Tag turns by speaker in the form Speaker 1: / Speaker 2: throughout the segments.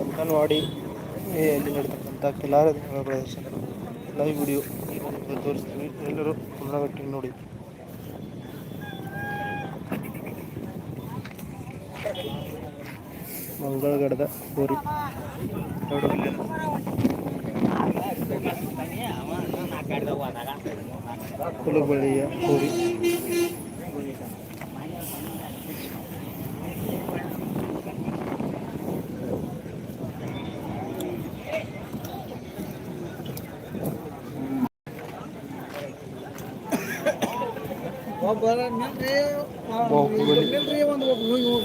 Speaker 1: ಅಂಗನವಾಡಿ ಅಲ್ಲಿ ನಡೀತಕ್ಕಂಥ ಕೆಲಾರ ಪ್ರದರ್ಶನ ಲೈವ್ ವಿಡಿಯೋ ತೋರಿಸ್ತೀವಿ. ಎಲ್ಲರೂ ಪುನರಾವರ್ತಿ ನೋಡಿ. ಮಂಗಳಗಡದ ಗೋರಿ. ಕುಲಬಳ್ಳಿಯ ಹೋರಿ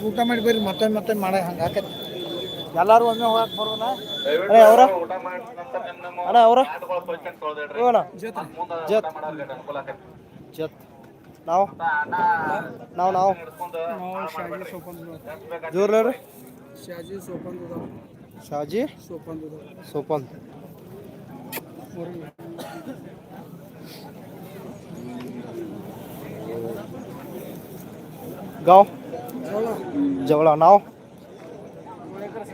Speaker 2: ಊಟ ಮಾಡಿ ಬರ್ರಿ ಮತ್ತೆ ಮತ್ತೆ ಮಾಡ ಹಂಗ ಆಕತಿ ಎಲ್ಲಾರು ಒಮ್ಮೆ ಹೋಗಕ್ ಬರೋಣ.
Speaker 1: ಅಣ್ಣ ಅವರ? ಅಣ್ಣ ಅವರ? ಅಣ್ಣ ಜತ್. ಜತ್. ನಾವು? ನಾವು ನಾವು.
Speaker 2: ಶಾಜಿ
Speaker 1: ರೀ
Speaker 2: ಶಾಜಿ ಸೋಪನ್
Speaker 1: ಸೋಪಂತ್ गाव? जवळा. नाव?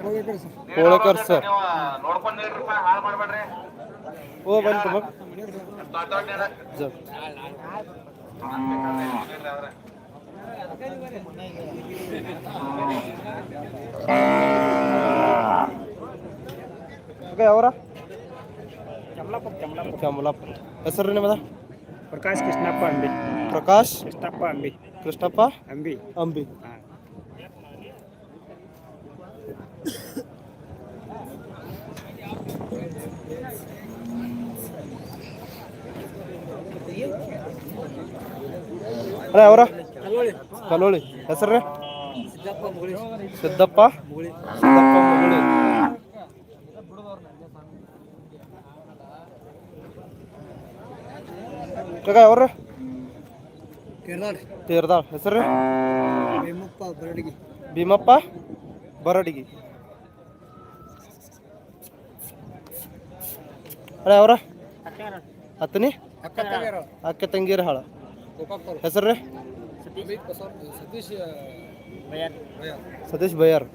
Speaker 1: कोळेकर सर. हो बनतो मग काय आवरा? कमलापूर कमलापूर कमलापूर सर
Speaker 2: प्रकाश कृष्णा पांडे
Speaker 1: ಪ್ರಕಾಶ್.
Speaker 2: ಕೃಷ್ಣಪ್ಪ ಅಂಬಿ.
Speaker 1: ಕೃಷ್ಣಪ್ಪ.
Speaker 2: ಅಂಬಿ.
Speaker 1: ಅಂಬಿ. ಅರೇ ಅವರ. ಕಲೋಳಿ ಹೆಸರು? ಸಿದ್ದಪ್ಪ ಸಿದ್ದಪ್ಪ ಮುಗುಳಿ ಕಾಕ ಅವ್ರ? ತೀರ್ದಾಳ್ ಹೆಸರು?
Speaker 2: ಭೀಮಪ್ಪ ಬರಡಿಗೆ.
Speaker 1: ಭೀಮಪ್ಪ ಬರಡಿಗಿ. ಅರೆ ಅವರ? ಹತ್ತನಿ
Speaker 2: ಅಕ್ಕ
Speaker 1: ತಂಗಿರ ಹಾಳ. ಹೆಸರು ರೀ?
Speaker 2: ಸತೀಶ್
Speaker 1: ಸತೀಶ್ ಬಯ್ಯಾರ್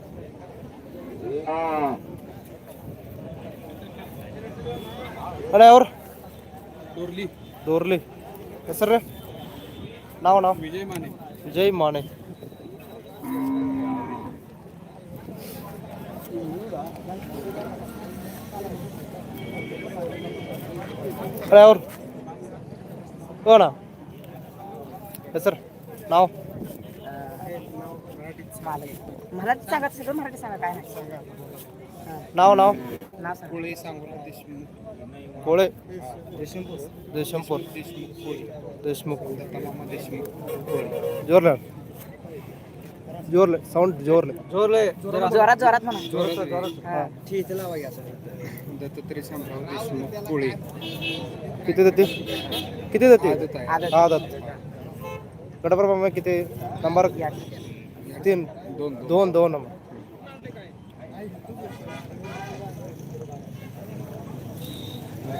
Speaker 1: ಅರೆ ಅವ್ರು?
Speaker 2: ದೋರ್ಲಿ.
Speaker 1: ದೋರ್ಲಿ. ಹೆಸರು नाव नाव. विजय
Speaker 2: माने. विजय
Speaker 1: माने. अरे और कौन है? ना सर नाव.
Speaker 3: मराठी सांगा सगळं मराठी सांगा काय नाही. नाव नाव.
Speaker 2: कोळे सांगोला देशमुख. कोळे? देशमुख.
Speaker 1: जोरला जोरले. साऊंड जोरले.
Speaker 2: जोरले.
Speaker 3: जोरात. जोरात म्हणा.
Speaker 2: ठीक देशमुख कोळी.
Speaker 1: किती देते? किती देते?
Speaker 2: आदत
Speaker 1: गडप्रभा किती? नंबर? तीन.
Speaker 2: दोन.
Speaker 1: दोन दोन नंबर.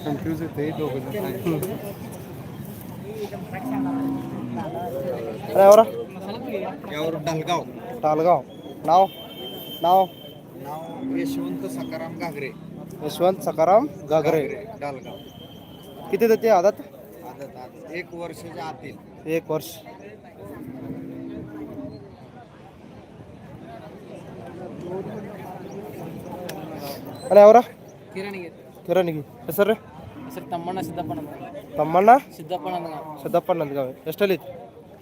Speaker 2: कन्फ्यूज
Speaker 1: येते
Speaker 2: ड्रायव्हर टालगाव
Speaker 1: टालगाव नाव? नाव?
Speaker 2: नाव यशवंत सकाराम घागरे.
Speaker 1: यशवंत सकाराम घागरे.
Speaker 2: डालगाव
Speaker 1: किती देते आदत?
Speaker 2: आदत आदत. एक वर्षाच्या आतील.
Speaker 1: एक वर्ष. अरे आवरा.
Speaker 3: किराणी घेत
Speaker 1: ಕಿರಣಿಗೆ. ಹೆಸರು
Speaker 3: ಹೆಸರು ತಮ್ಮಣ್ಣ ಸಿದ್ದಪ್ಪನ
Speaker 1: ತಮ್ಮಣ್ಣ?
Speaker 3: ಸಿದ್ದಪ್ಪನ
Speaker 1: ಸಿದ್ದಪ್ಪನ ಅಂದ್ಗಾವೆ ಎಷ್ಟಲ್ಲಿ?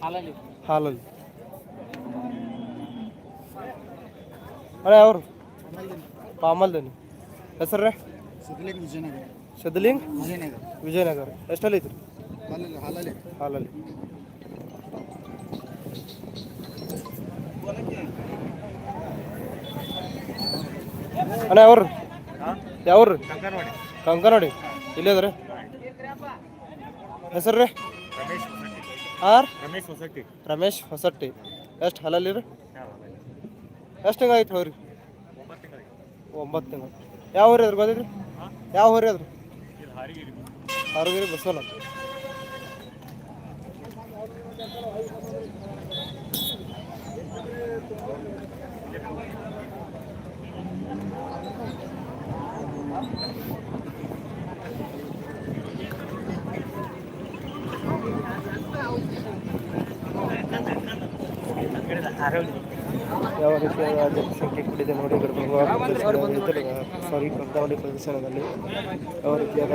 Speaker 3: ಹಾಲಲ್ಲಿ.
Speaker 1: ಹಾಲಲ್ಲಿ. ಅಣ್ಣ ಯಾವ್ರು ಪಾಮಲ್ದೇನಿ. ಹೆಸರು
Speaker 2: ರೀ? ಸಿದ್ಧಲಿಂಗ್ ವಿಜಯನಗರ.
Speaker 1: ಸಿದ್ಧಲಿಂಗ್?
Speaker 2: ವಿಜಯನಗರ.
Speaker 1: ವಿಜಯನಗರ. ಎಷ್ಟಲ್ಲಿ ಐತ್ರಿ?
Speaker 2: ಹಾಲಲ್ಲಿ ಹಾಲಲ್ಲಿ.
Speaker 1: ಅಣ್ಣ ಯಾವ್ರಿ? ಯಾವ್ರಿ? ಕಂಕನವಾಡಿ ಇಲ್ಲೇ ಅದ್ರಿ? ಹೆಸರು ರೀ? ಆರ್?
Speaker 2: ರಮೇಶ್ ಹೊಸಟ್ಟಿ.
Speaker 1: ರಮೇಶ್ ಹೊಸಟ್ಟಿ. ಎಷ್ಟು ಹಲಲ್ಲಿ ರೀ? ಎಷ್ಟು ತಿಂಗಳು ಆಯ್ತು ಹೋರಿ ಒಂಬತ್ತು ತಿಂಗಳು ಯಾವ ಊರಿ ಅದ್ರ ಗೊತ್ತಿದ್ರಿ ಯಾವ ಊರಿ ಅದ್ರ ಹಾರಗಿರಿ. ಬಸವನ ಯಾವ ರೀತಿಯಾದ ಜನಸಂಖ್ಯೆ ಕೂಡಿದೆ ನೋಡಿ ಸಾರಿ ಕಂದಾವಳಿ ಪ್ರದೇಶದಲ್ಲಿ ಯಾವ ರೀತಿಯಾದ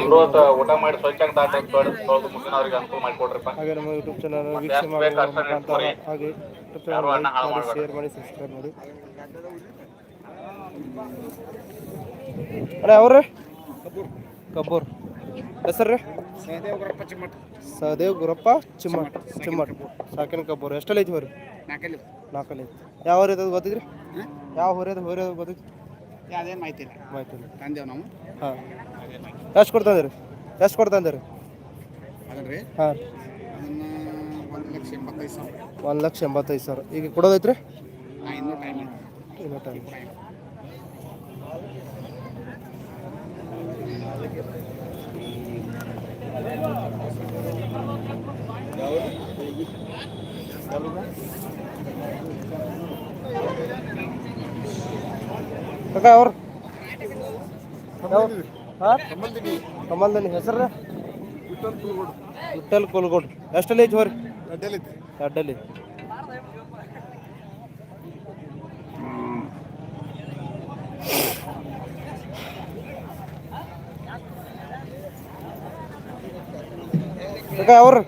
Speaker 4: ಎಲ್ಲರೂ ಊಟ ಮಾಡಿ ಅನುಕೂಲ ಮಾಡಿಕೊಡ್ರಿಪ್ಪ.
Speaker 1: ಹಾಗೆ ನಮ್ಮ ಯೂಟ್ಯೂಬ್ ಚಾನಲ್ ವೀಕ್ಷಣೆ ಮಾಡುವ ಹಾಗೆ ಶೇರ್ ಮಾಡಿ ಸಬ್ಸ್ಕ್ರೈಬ್ ಮಾಡಿ. ಅಣ್ಣ ಅವ್ರೆ ಕಬ್ಬೂರ್. ಹೆಸರು ರೀ ಸಹದೇವ್ ಗುರಪ್ಪ ಚಿಮ್ಮಟ್ ಚಿಮ್ಮಟ್ ಸಾಕಿನ ಕಬ್ಬೂರ್. ಎಷ್ಟಲ್ಲಿ ಐತಿ ನಾಲ್ಕಲ್ಲಿ ಯಾವ ಊರು ಅದು ಗೊತ್ತಿದ್ರಿ? ಯಾವ ಊರದ ಊರ ಗೊತ್ತೈತಿ
Speaker 2: ಅದೇನು ಮಾಹಿತಿ ಇಲ್ಲ
Speaker 1: ಮಾಹಿತಿ ಇಲ್ಲ
Speaker 2: ತಂದೇವ್ ನಾವು.
Speaker 1: ಹಾಂ. ಎಷ್ಟು ಕೊಡ್ತಂದ್ರಿ ಎಷ್ಟು ಕೊಡ್ತಂದ್ರಿ
Speaker 2: ಅದನ್ರಿ?
Speaker 1: ಹಾಂ.
Speaker 2: ಅದನ್ನ ಒಂದು ಲಕ್ಷ ಎಂಬತ್ತೈದು ಸಾವಿರ.
Speaker 1: ಒಂದು ಲಕ್ಷ ಎಂಬತ್ತೈದು ಸಾವಿರ. ಈಗ ಕೊಡೋದೈತ್ರಿ?
Speaker 2: ಹಾಂ ಇನ್ನೂ ಟೈಮ್
Speaker 1: ಇನ್ನೂ ಟೈಮ್ ಕಾಕ ಅವ್ರು? ಕಮಲ್ದನಿ ಹೆಸರು? ವಿಠಲ್ ಕೋಲ್ಗೋಡ್. ಎಷ್ಟಲ್ಲಿ ಐತಿ ಹೋರಿ? ಅಡ್ಡಲ್ಲಿ ಕಾಕ ಅವ್ರು?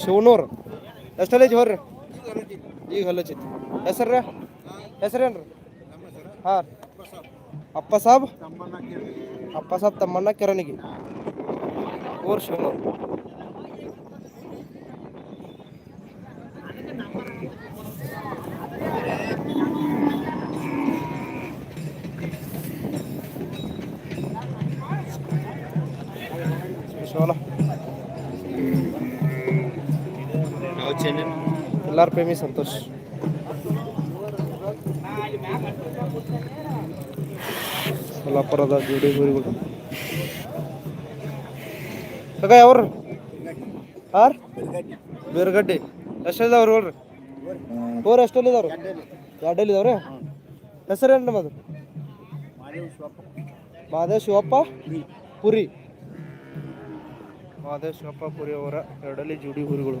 Speaker 1: ಶಿವನೂರು. ಎಷ್ಟಲ್ಲಿ ಐತಿ ಹೋರಿ? ಈಗ ಹಲ್ಲಚ್ಚೈತಿ ಹೆಸರ್ರ ಹೆಸರೇನ್ರಿ? ಹಾಂ. ಅಪ್ಪ ಸಾಬ್? ಅಪ್ಪ ಸಾಬ್ ತಮ್ಮಣ್ಣ ಕೆರನಿಗೆ ಊರು ಶಿವನೂರು. ಶಿವನ ಎಲ್ಲಾರ ಪ್ರೇಮಿ ಸಂತೋಷ್. ಸೊಲ್ಲಾಪುರದ ಜೋಡಿ ಗುರಿಗಳು ಕಾಕ ಯಾವ್ರು? ಹಾರ್ ಬೇರ್ಗಡ್ಡಿ. ಎಷ್ಟಿದಾವ್ರಿ ನೋಡ್ರಿ ಊರು ಎಷ್ಟಲ್ಲಿ ಇದಾವ್ರಿ ಎರಡಲ್ಲಿ ಇದಾವ್ರಿ ಹೆಸರೇನು ನಮ್ಮದು ಮಹಾದೇವ್ ಶಿವಪ್ಪ. ಪುರಿ. ಮಹಾದೇವ್ ಶಿವಪ್ಪ, ಪುರಿ ಅವರ ಎರಡಲ್ಲಿ ಜೋಡಿ ಊರುಗಳು.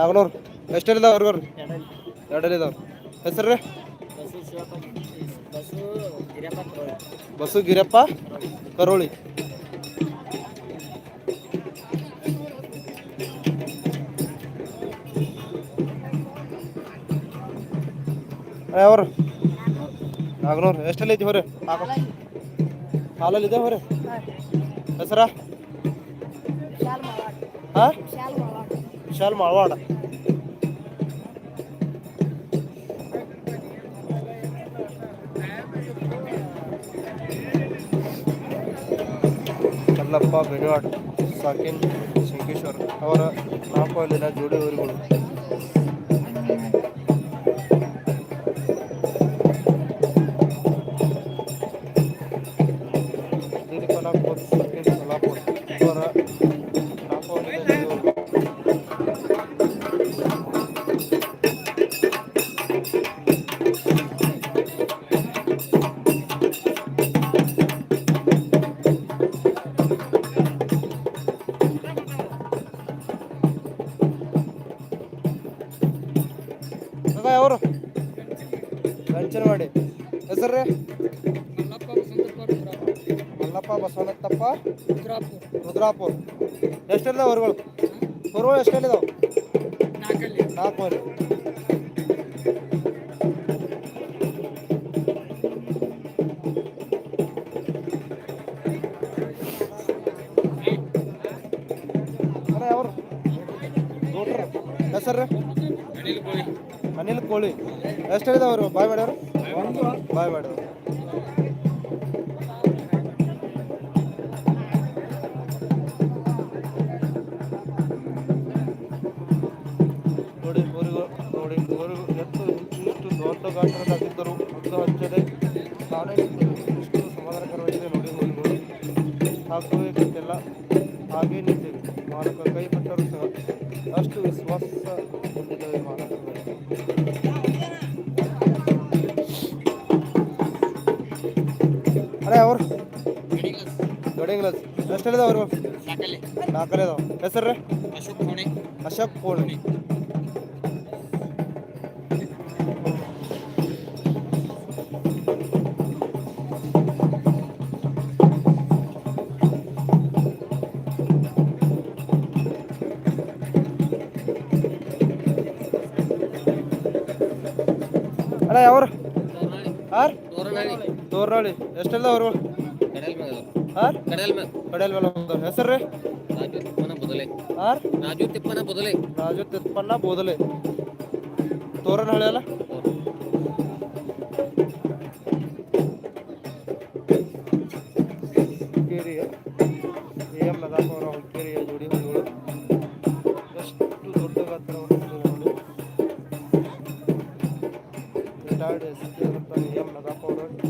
Speaker 1: ನಾಗನೂರು. ಎಷ್ಟಲ್ಲಿದಾವ ಅವ್ರಿಗವ್ರಿ ಎರಡಲ್ಲಿದಾವ್ರಿ ಹೆಸರು ರೀ? ಬಸ್ಸು ಗಿರಪ್ಪ ಕರೋಳಿ. ಅವ್ರು ನಾಗನೂರು. ಎಷ್ಟಲ್ಲಿ ಐತಿ ಹೊರೆ ಹಾಲಲ್ಲಿ ಇದೆ ಹೊರೆ ಹೆಸರ ಹಾ? ವಿಶಾಲ್ ಮಾವಾಡ ಮಲ್ಲಪ್ಪ ಬೆಳವಾಡ್ ಸಾಕಿನ್ ಶಂಕೇಶ್ವರ್ ಅವರ ನಾಲ್ಕು ಅಲ್ಲಿನ ಜೋಡಿ ಊರುಗಳು ಬಸವನತ್ತಪ್ಪ ರುದ್ರಾಪುರ್. ಎಷ್ಟೆಲ್ಲ ಹೊರಗಳು? ಹೊರಗಳು ಎಷ್ಟೆಲ್ಲಿದಾವೆ? ನಾಲ್ಕು ಮರಿ ಹೆಸರು? ಅನಿಲ್ ಕೋಳಿ. ಎಷ್ಟು ಬಾಯ್ ಬಾಯ್ ಮಾಡ್ಯಾರ ಬಾಯ್ ಗಾತ್ರದಾಗಿದ್ದರು ಹದ್ದು ಹಚ್ಚದೆ ತಾನೇ ಇಷ್ಟು ಸಮಾಧಾನಕರವಾಗಿದೆ ನೋಡಿ ಹೋಗಿ ಹಾಕುವುದಕ್ಕೆಲ್ಲ ಹಾಗೇ ನೀತಿ ಮಾಲಕ ಕೈ ಬಿಟ್ಟರು ಸಹ ಅಷ್ಟು ವಿಶ್ವಾಸ ಹೊಂದಿದ್ದಾವೆ ಅರೆ ಅವ್ರು. ದೊಡ್ಡ ಎಷ್ಟು ಹೇಳಿದ ಅವರು? ನಾಲ್ಕನೇ ಅದಾವ. ಹೆಸರು?
Speaker 3: ಅಶೋಕ್ ಕೋಣೆ.
Speaker 1: ಅಶೋಕ್ ಕೋಳಿ ಯಾವ್ರು? ತೋರ್ನಳ್ಳಿ ಎಷ್ಟೆಲ್ಲ ಅವರು?
Speaker 3: ಕಡಲ್ ಮೇಲೆ
Speaker 1: ಹೋಗ್ತಾರೆ ಹೆಸರು?
Speaker 3: ರಾಜು ತಿಪ್ಪನ ಬದಲೆ. ರಾಜು ತಿಪ್ಪನ ಬದಲೆ.
Speaker 1: ರಾಜು ಬೋದಲೆ ಅಲ್ಲ? Friday, September 30, 2024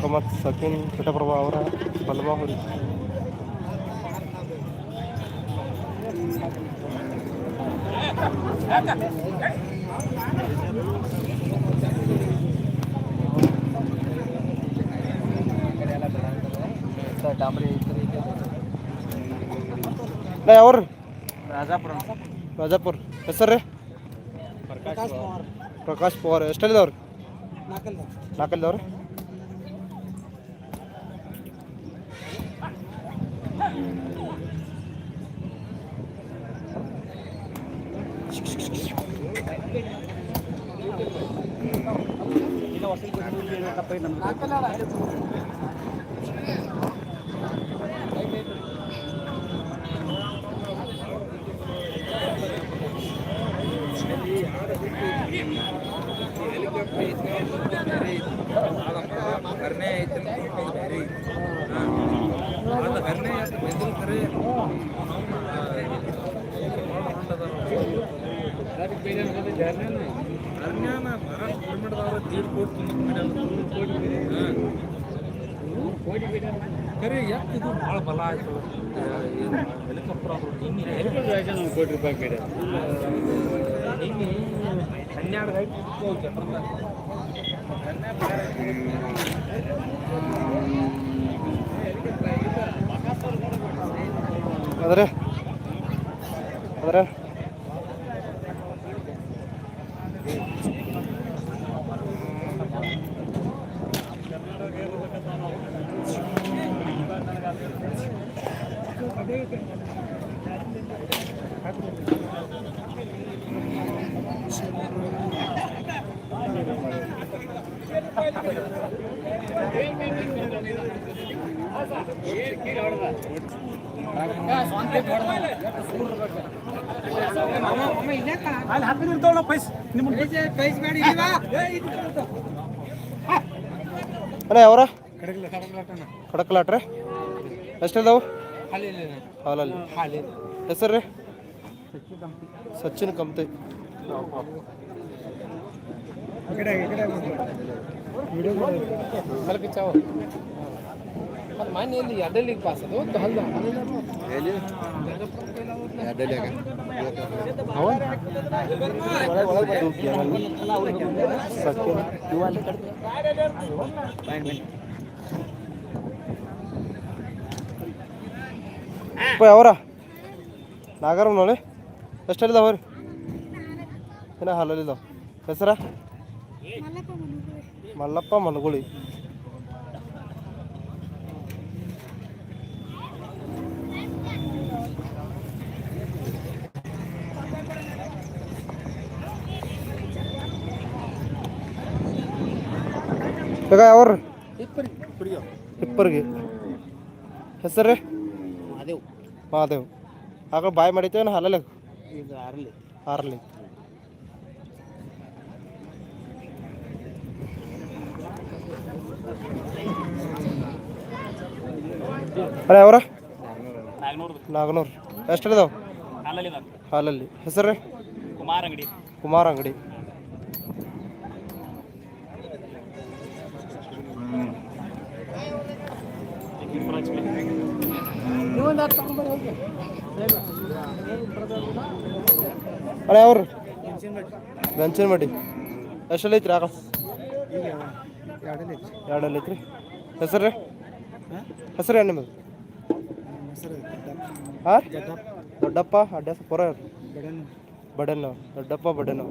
Speaker 1: ನಾಗವಾಲ ಸಕೀನ್ ಘಟಪ್ರಭಾ ಅವರ ಬಲಮ ಹೊಡಿ ಯಾವ್ರಿ
Speaker 3: ರಾಜಾಪುರ.
Speaker 1: ರಾಜಾಪುರ್ ಹೆಸರು ರೀ? ಪ್ರಕಾಶ್ ಪವಾರ್. ಎಷ್ಟಲ್ಲಿದವ್ರಿ ನಾಲ್ಕಲ್ಲಿದವ್ರಿ ಅರಣ್ಯನ ಭಾರತ ಗೌರ್ಮೆಂಟ್ದವರು ತೀರ್ಪು ಕೊಡ್ತೀನಿ
Speaker 5: ಖರೆ ಯಾಕೆ ಇದು ಭಾಳ ಬಲ ಆಯ್ತು ಹೆಲಿಕಾಪ್ಟರ್ ಅದು ನಿನ್ನೆ ಕೋಟಿ ರೂಪಾಯಿ ಬೇಡ ನಿನ್ನೆ ಹನ್ನೆರಡು ಗಂಟೆ ಇತ್ತು ಚಕ್ರದಾಗ
Speaker 1: ಅದ್ರೆ ಅದ್ರೆ ಕಡಕ್ಲಾಟ್ರಿ ಎಷ್ಟಿದಾವು?
Speaker 2: ಹಾಲಿ
Speaker 1: ಹಾಲಲ್ಲಿ.
Speaker 2: ಹಾಲಿ.
Speaker 1: ಹೆಸರು ರೀ ಸಚಿನ್ ಕಮ್ತಿ
Speaker 3: ಮನೆಯಲ್ಲಿ ಎಡಲಿ ಪಾಸ್ ಅದು? ಒಂದು ಹಲ್ದ
Speaker 1: ಅವರ ನಾಗರ ನೋಡಿ. ಎಷ್ಟಲ್ಲಿದ್ದಾವ ರೀ ಏನ ಹಾಲಲ್ಲಿದಾವ ಹೆಸರ? ಮಲ್ಲಪ್ಪ ಮಲ್ಗುಳಿ. ಯಾವ್ರಿ ಇಪ್ಪರಿಗೆ ಹೆಸರು ರೀ ಮಹಾದೇವ್. ಆಗ ಬಾಯ್ ಮಾಡಿತೇವೆ ಹಲಲೆ
Speaker 3: ಈಗ ಆರ್ಲಿ.
Speaker 1: ಆರ್ಲಿ. ಅರೆ ಅವರ? ನಾಗನೂರು. ಎಷ್ಟು ಇದಾವೆ ಹಾಲಲ್ಲಿ. ಹೆಸರು? ರೀ
Speaker 5: ಕುಮಾರ್ ಅಂಗಡಿ
Speaker 1: ಕುಮಾರ್ ಅಂಗಡಿ ಅಣ್ಣ ಅವ್ರು. ಗಂಚಿನ ಮಟ್ಟಿ ಎಷ್ಟಲ್ಲಿ ಐತ್ರಿ ಆಕಳ? ಎರಡಲ್ಲಿ ಐತ್ರಿ. ಹೆಸರು ಹೆಸರು ಏನು ನಿಮ್ಮದು? ಹಾಂ ದೊಡ್ಡಪ್ಪ ಅಡ್ಡ ಪುರ ಬಡನ್ ದೊಡ್ಡಪ್ಪ ಬಡನ್ನ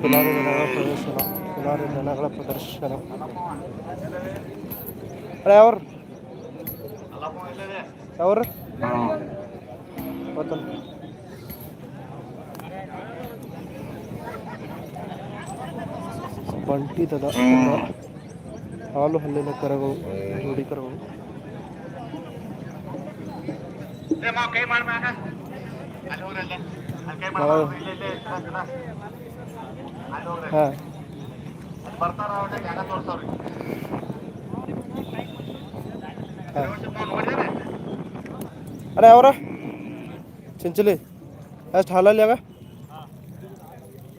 Speaker 1: ಕಿಲಾರಿ ದನಗಳ ಪ್ರದರ್ಶನ ಕಿಲಾರಿ ದನಗಳ ಪ್ರದರ್ಶನ. ಯಾವ್ರು ಯಾವ್ರು ಗೊತ್ತಲ್ಲ ಬಂಟಿ ದನ ಹಾಲು ಹಲ್ಲಿನ ಕರಗಳು ಜೋಡಿ ಕರಗಳು. ಹಾಂ
Speaker 4: ಬರ್ತಾರ ತೋರ್ಸವ್ರಿ
Speaker 1: ಅಣ್ಣ ಯಾವ್ರ ಚಿಂಚಲಿ ಎಷ್ಟು ಹಾಲಲ್ಲಿ ಯಾವ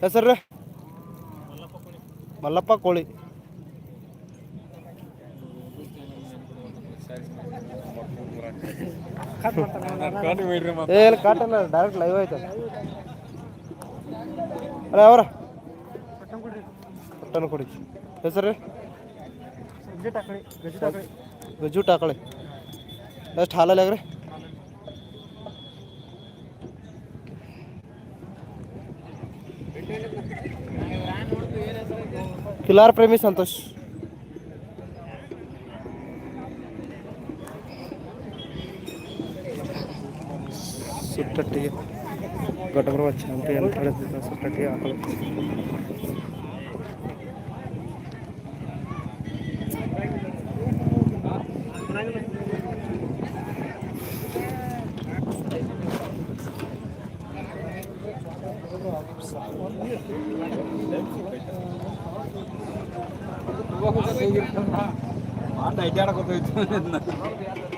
Speaker 1: ಹೆಸರು? ರೀ ಮಲ್ಲಪ್ಪ ಕೋಳಿ. ಏ ಕಾಟಲ್ಲ ಡೈರೆಕ್ಟ್ ಲೈವ್ ಆಯ್ತಲ್ಲ ಅಲ್ಲ ಯಾವ್ರ ಪಟ್ಟಣ ಕೊಡಿ ಹೆಸರು ರೀ ಗಜ್ಜು ಟಾಕಳಿ ಎಷ್ಟು ಹಾಲಲ್ಲಿ ಆಗ್ರಿ ಕಿಲಾರ್ ಪ್ರೇಮಿ ಸಂತೋಷ್ ಸುಟ್ಟಟ್ಟಿಗೆ ಗಟಗರ ಚಾಂಪಿ ಅಂತ ಹೇಳಿದ ಸುಟ್ಟಟ್ಟಿಗೆ ಹಾಕಲು ఒక్కొక్క మాట కొత్త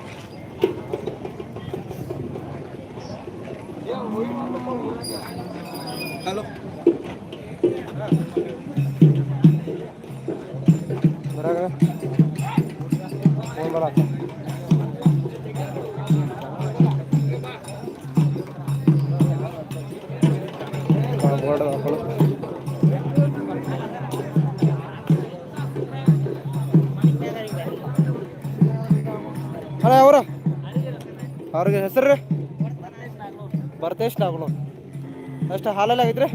Speaker 1: ಅಣ್ಣ ಅವ್ರ? ಅವ್ರಿಗೆ ಹೆಸರು ರೀ? ಬರ್ತೇಶ್ ನಾಗ್ಲು ಅಷ್ಟು ಹಾಲಲ್ಲಿ ಆಗೈತ್ರಿ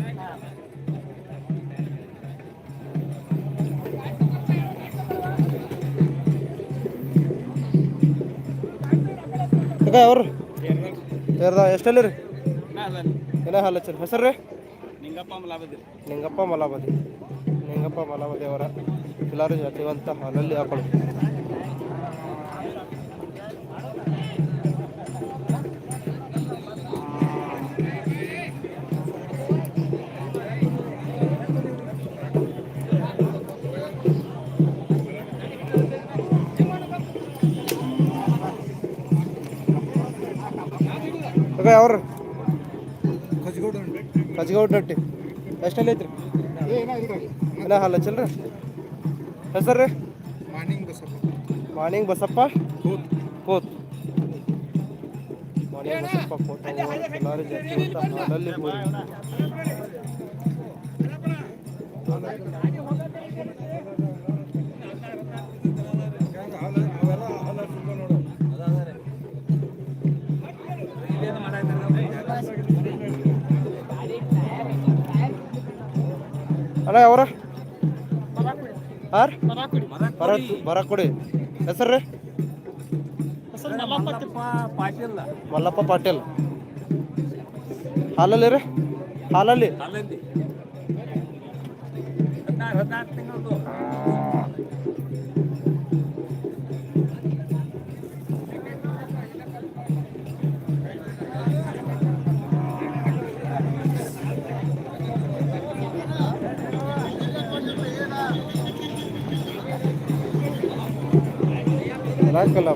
Speaker 1: ಈಗ ಅವ್ರು? ಸೇರ್ದ ಎಷ್ಟಲ್ಲಿ ರೀ? ಏನೇ ಹಾಲು ಹಚ್ಚರಿ. ಹೆಸರು ರೀ?
Speaker 2: ನಿಂಗಪ್ಪ ಮಲಾಬದಿ.
Speaker 1: ನಿಂಗಪ್ಪ ಮಲಾಬದಿ. ನಿಂಗಪ್ಪ ಮಲಾಬದಿ ಅವರ. ಎಲ್ಲರೂ ಜಾತಿವಂತ ಹಾಲಲ್ಲಿ ಹಾಕೊಳ್ಳಿ. ಈಗ ಯಾವ್ರು
Speaker 2: ಕಜ್ಗೋಡ್
Speaker 1: ಕಜ್ಗೌಡ್ ರೊಟ್ಟಿ. ಎಷ್ಟಲ್ಲಿ ಐತ್ರಿ? ಏನ ಹಾಲು ಹಚ್ಚಲ್ರಿ ಹೆಸರು ರೀ
Speaker 2: ಮಾರ್ನಿಂಗ್ ಬಸಪ್ಪ.
Speaker 1: ಮಾರ್ನಿಂಗ್ ಬಸಪ್ಪ?
Speaker 2: ಕೂತ್.
Speaker 1: ಕೋತ್. ಮಾರ್ನಿಂಗ್ ಬಸಪ್ಪ ಕೋತ್. ಕಿಲಾರಿ ಜಾತಿವಂತ ಹಾಲಲ್ಲಿ ಅಣ್ಣ ಅವರ ಹಾರ್ ಬರ ಬರ ಕೊಡಿ ಹೆಸರು ರೀ?
Speaker 2: ಪಾಟೀಲ್.
Speaker 1: ಮಲ್ಲಪ್ಪ ಪಾಟೀಲ್. ಹಾಲಲ್ಲಿ ರೀ? ಹಾಲಲ್ಲಿ?
Speaker 2: ಹದಿನಾರು ಹದಿನಾರು ತಿಂಗಳದು
Speaker 1: ರಾಕಲ್ಲ